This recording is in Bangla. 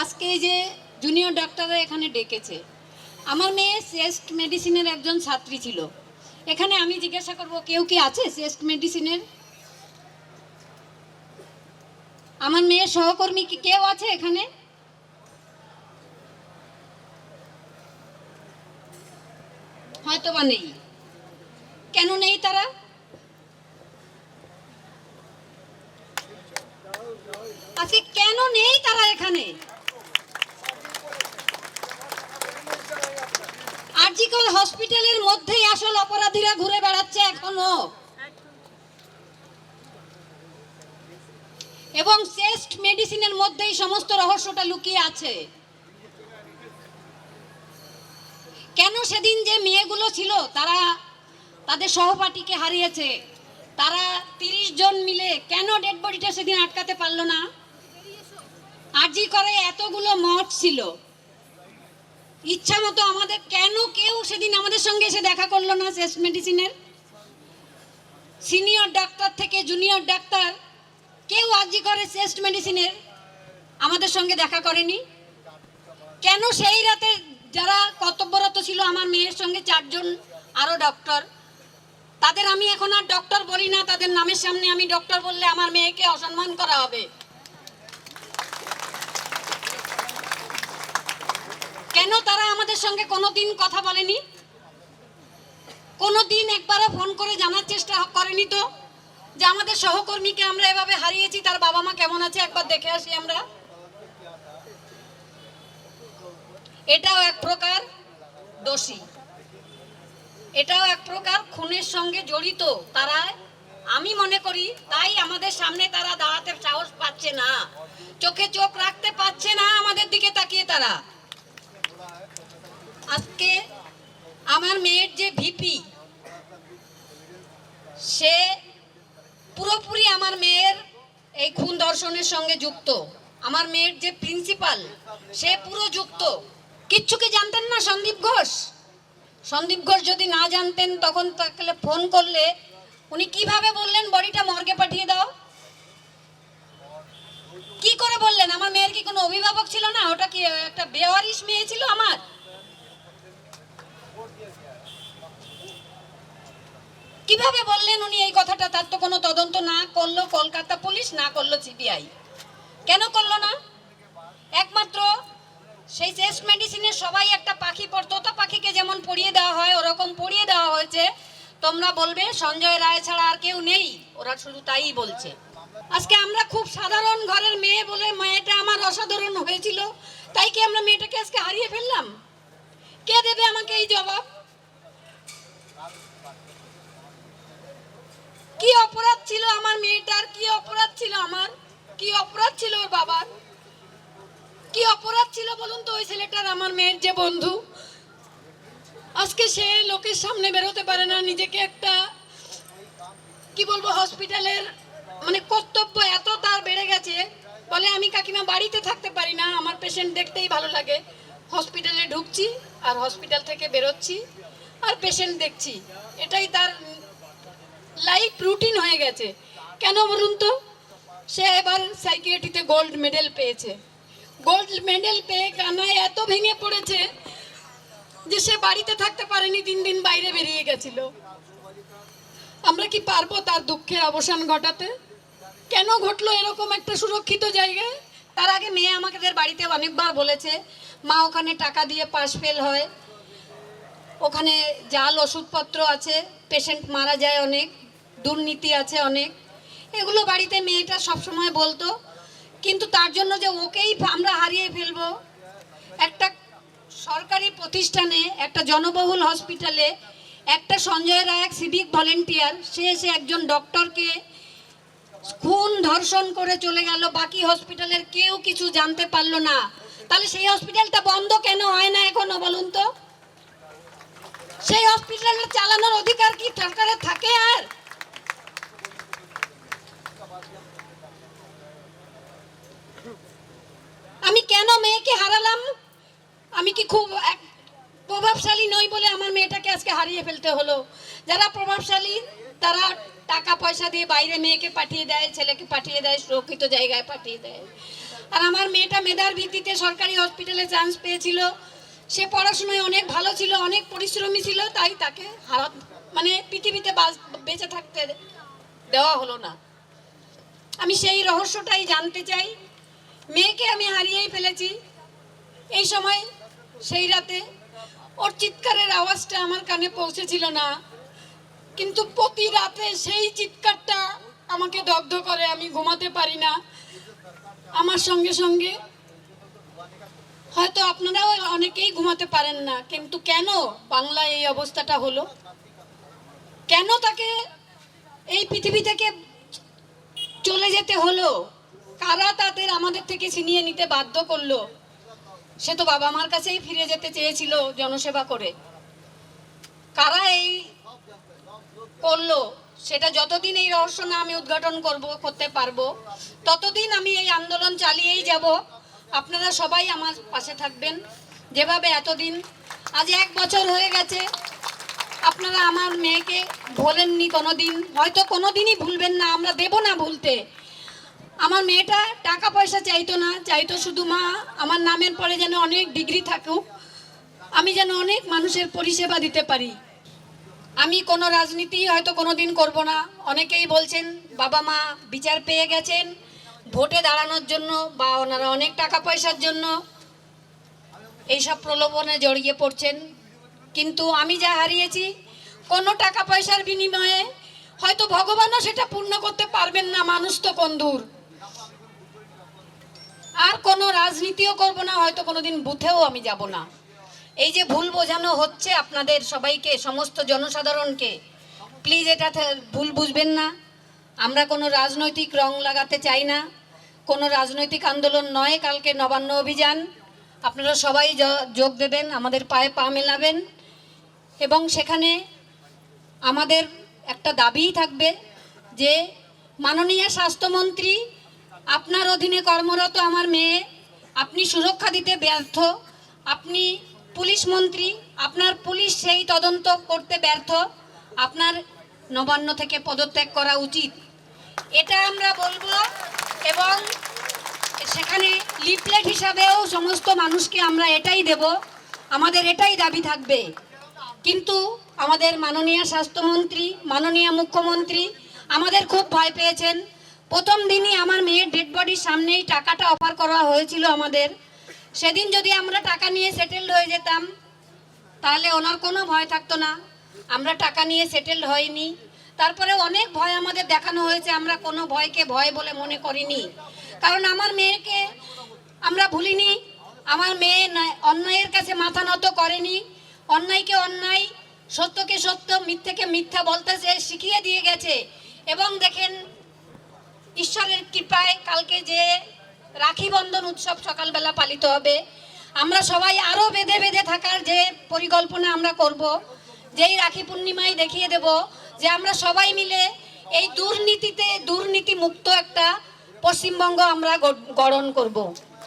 আজকে এই যে জুনিয়র ডাক্তাররা এখানে ডেকেছে। আমার মেয়ে চেস্ট মেডিসিনের একজন ছাত্রী ছিল। এখানে আমি জিজ্ঞাসা করব, কেউ কি আছে চেস্ট মেডিসিনের আমার মেয়ের সহকর্মী কি কেউ আছে এখানে? হয়তো বা নেই। কেন নেই তারা? আজকে কেন নেই তারা এখানে? আরজিকর হসপিটালের মধ্যেই আসল অপরাধীরা ঘুরে বেড়াচ্ছে এখনও। এবং চেস্ট মেডিসিনের মধ্যেই সমস্ত রহস্যটা লুকিয়ে আছে। কেন সেদিন যে মেয়েগুলো ছিল, তারা তাদের সহপাঠীকে হারিয়েছে, তারা তিরিশ জন মিলে কেন ডেড বডিটা সেদিন আটকাতে পারল না? আরজি করে এতগুলো মঠ ছিল। ইচ্ছা মতো আমাদের কেন সেদিন আমাদের সঙ্গে এসে দেখা করল না চেস্ট মেডিসিনের সিনিয়র ডাক্তার থেকে জুনিয়র ডাক্তার কেউ আরজি করে চেস্ট মেডিসিনের আমাদের সঙ্গে দেখা করেনি। কেন সেই রাতে যারা কর্তব্যরত ছিল আমার মেয়ের সঙ্গে চারজন আরও ডক্টর তাদের আমি এখন আর ডক্টর বলি না, তাদের নামের সামনে আমি ডক্টর বললে আমার মেয়েকে অসম্মান করা হবে। কেন তারা আমাদের সঙ্গে কোনোদিন কথা বলেনি? কোনোদিন একবারও ফোন করে জানার চেষ্টা করেনি তো? যে আমাদের সহকর্মীকে আমরা এভাবে হারিয়েছি, তার বাবা মা কেমন আছে একবার দেখে আসি আমরা। এটাও এক প্রকার দোষী। এটাও এক প্রকার খুনের সঙ্গে জড়িত। তারা, আমি মনে করি, তাই আমাদের সামনে তারা দাঁড়াতে সাহস পাচ্ছে না। চোখে চোখ রাখতে পারছে না আমাদের দিকে তাকিয়ে তারা। আজকে আমার মেয়ের যে ভিপি, সে পুরোপুরি আমার মেয়ের এই খুন দর্শনের সঙ্গে যুক্ত। আমার মেয়ের যে প্রিন্সিপাল সে পুরো যুক্ত। কিচ্ছু কি জানতেন না সন্দীপ ঘোষ? সন্দীপ ঘোষ যদি না জানতেন, তখন তাকে ফোন করলে উনি কীভাবে বললেন, বডিটা মর্গে পাঠিয়ে দাও? কি করে বললেন? আমার মেয়ের কি কোনো অভিভাবক ছিল না? ওটা কি একটা বেওয়ারিশ মেয়ে ছিল আমার? কীভাবে বললেন উনি এই কথাটা? তার তো কোনো তদন্ত না করল কলকাতা পুলিশ, না করল সিবিআই। কেন করল না? একমাত্র সেই চেস্ট মেডিসিনে সবাই একটা পাখি পড়তো তো পাখিকে যেমন পড়িয়ে দেওয়া হয়, ওরকম পড়িয়ে দেওয়া হয়েছে। তোমরা বলবে, সঞ্জয় রায় ছাড়া আর কেউ নেই। ওরা শুধু তাই বলছে। আজকে আমরা খুব সাধারণ ঘরের মেয়ে বলে মেয়েটা আমার অসাধারণ হয়েছিল। তাই কি আমরা মেয়েটাকে আজকে হারিয়ে ফেললাম? কে দেবে আমাকে এই জবাব? কি অপরাধ ছিল আমার মেয়েটার? কি অপরাধ ছিল আমার? কি অপরাধ ছিল ওর বাবার? কি অপরাধ ছিল বলুন তো ওই ছেলেটার, আমার মেয়ের যে বন্ধু? আজকে সে লোকের সামনে বেরোতে পারে না, নিজেকে একটা, কি বলব, হসপিটালের মানে কর্তব্য এত তার বেড়ে গেছে। বলে আমি কাকিমা বাড়িতে থাকতে পারি না, আমার পেশেন্ট দেখতেই ভালো লাগে। হসপিটালে ঢুকছি আর হসপিটাল থেকে বেরোচ্ছি আর পেশেন্ট দেখছি। এটাই তার লাইফ রুটিন হয়ে গেছে। কেন বলুন তো? সে এবার সাইকিয়াট্রিতে গোল্ড মেডেল পেয়েছে। গোল্ড মেডেল পেয়ে কানায় এত ভেঙে পড়েছে যে সে বাড়িতে থাকতে পারেনি, দিন দিন বাইরে বেরিয়ে গেছিল। আমরা কি পারব তার দুঃখের অবসান ঘটাতে? কেন ঘটলো এরকম একটা সুরক্ষিত জায়গায়? তার আগে মেয়ে আমাদের বাড়িতে অনেকবার বলেছে, মা, ওখানে টাকা দিয়ে পাশ ফেল হয়। ওখানে জাল, ওষুধপত্র আছে পেশেন্ট মারা যায় অনেক। দুর্নীতি আছে অনেক। এগুলো বাড়িতে মেয়েটা সবসময় বলতো। কিন্তু তার জন্য যে ওকেই আমরা হারিয়ে ফেলব, একটা সরকারি প্রতিষ্ঠানে, একটা জনবহুল হসপিটালে একটা সঞ্জয় রায় এক সিভিক ভলেন্টিয়ার সে এসে একজন ডক্টরকে খুন, ধর্ষণ করে চলে গেল। বাকি হসপিটালের কেউ কিছু জানতে পারল না। তাহলে সেই হসপিটালটা বন্ধ কেন হয় না এখনও বলুন তো? সেই হসপিটালটা চালানোর অধিকার কি সরকারের থাকে আর? আমি কেন মেয়েকে হারালাম? আমি কি খুব প্রভাবশালী নই বলে আমার মেয়েটাকে আজকে হারিয়ে ফেলতে হলো? যারা প্রভাবশালী, তারা টাকা পয়সা দিয়ে বাইরে মেয়েকে পাঠিয়ে দেয়, ছেলেকে পাঠিয়ে দেয়, সুরক্ষিত জায়গায় পাঠিয়ে দেয়। আর আমার মেয়েটা মেধার ভিত্তিতে সরকারি হসপিটালে চান্স পেয়েছিল। সে পড়াশোনায় অনেক ভালো ছিল, অনেক পরিশ্রমী ছিল, তাই তাকে হারাত মানে পৃথিবীতে বেঁচে থাকতে দেওয়া হলো না। আমি সেই রহস্যটাই জানতে চাই। মেয়েকে আমি হারিয়েই ফেলেছি। এই সময় সেই রাতে ওর চিৎকারের আওয়াজটা আমার কানে পৌঁছেছিল না। কিন্তু প্রতি রাতে সেই চিৎকারটা আমাকে দগ্ধ করে, আমি ঘুমাতে পারি না। আমার সঙ্গে সঙ্গে হয়তো আপনারাও অনেকেই ঘুমাতে পারেন না, কিন্তু কেন বাংলায় এই অবস্থাটা হলো? কেন তাকে এই পৃথিবী থেকে চলে যেতে হলো? কারা তাদের আমাদের থেকে ছিনিয়ে নিতে বাধ্য করল? সে তো বাবা মার কাছেই ফিরে যেতে চেয়েছিল জনসেবা করে। কারা এই করল? সেটা যতদিন এই রহস্য না আমি উদ্ঘাটন করব, করতে পারব, ততদিন আমি এই আন্দোলন চালিয়েই যাব। আপনারা সবাই আমার পাশে থাকবেন যেভাবে এতদিন। আজ এক বছর হয়ে গেছে। আপনারা আমার মেয়েকে ভোলেননি কোনোদিন। হয়তো কোনোদিনই ভুলবেন না, আমরা দেব না ভুলতে। আমার মেয়েটা টাকা পয়সা চাইতো না, চাইতো শুধু মা, আমার নামের পরে যেন অনেক ডিগ্রি থাকুক, আমি যেন অনেক মানুষের পরিষেবা দিতে পারি। আমি কোনো রাজনীতি হয়তো কোনো দিন করব না। অনেকেই বলছেন, বাবা মা, বিচার পেয়ে গেছেন। ভোটে দাঁড়ানোর জন্য বা ওনারা অনেক টাকা পয়সার জন্য এইসব প্রলোভনে জড়িয়ে পড়ছেন। কিন্তু আমি যা হারিয়েছি, কোনো টাকা পয়সার বিনিময়ে হয়তো ভগবানও সেটা পূর্ণ করতে পারবেন না মানুষ তো কোন আর কোনো রাজনীতিও করব না, হয়তো কোনোদিন বুথেও আমি যাব না। এই যে ভুল বোঝানো হচ্ছে আপনাদের সবাইকে, সমস্ত জনসাধারণকে প্লিজ এটা ভুল বুঝবেন না। আমরা কোনো রাজনৈতিক রং লাগাতে চাই না। কোনো রাজনৈতিক আন্দোলন নয়, কালকে নবান্ন অভিযান। আপনারা সবাই যোগ দেবেন, আমাদের পায়ে পা মেলাবেন। এবং সেখানে আমাদের একটা দাবিই থাকবে যে মাননীয় স্বাস্থ্যমন্ত্রী আপনার অধীনে কর্মরত আমার মেয়ে, আপনি সুরক্ষা দিতে ব্যর্থ, আপনি পুলিশ মন্ত্রী, আপনার পুলিশ সেই তদন্ত করতে ব্যর্থ, আপনার নবান্ন থেকে পদত্যাগ করা উচিত। এটা আমরা বলব এবং সেখানে লিফলেট হিসাবেও সমস্ত মানুষকে আমরা এটাই দেব, আমাদের এটাই দাবি থাকবে। কিন্তু আমাদের মাননীয় স্বাস্থ্যমন্ত্রী, মাননীয় মুখ্যমন্ত্রী আমাদের খুব ভয় পেয়েছেন। প্রথম দিনই আমার মেয়ের ডেড বডির সামনেই টাকাটা অফার করা হয়েছিল আমাদের। সেদিন যদি আমরা টাকা নিয়ে সেটেলড হয়ে যেতাম, তাহলে ওনার কোনো ভয় থাকতো না। আমরা টাকা নিয়ে সেটেলড হয়নি। তারপরে অনেক ভয় আমাদের দেখানো হয়েছে, আমরা কোনো ভয়কে ভয় বলে মনে করিনি। কারণ আমার মেয়েকে আমরা ভুলিনি। আমার মেয়ে অন্যায়ের কাছে মাথা নত করেনি। অন্যায়কে অন্যায়, সত্যকে সত্য, মিথ্যেকে মিথ্যা বলতে সে শিখিয়ে দিয়ে গেছে। এবং দেখেন ঈশ্বরের কৃপায় কালকে যে রাখি বন্ধন উৎসব সকালবেলা পালিত হবে, আমরা সবাই আরও বেঁধে বেঁধে থাকার যে পরিকল্পনা আমরা করব, যেই রাখি পূর্ণিমায় দেখিয়ে দেব যে আমরা সবাই মিলে এই দুর্নীতিতে দুর্নীতি মুক্ত একটা পশ্চিমবঙ্গ আমরা গড়ন করব।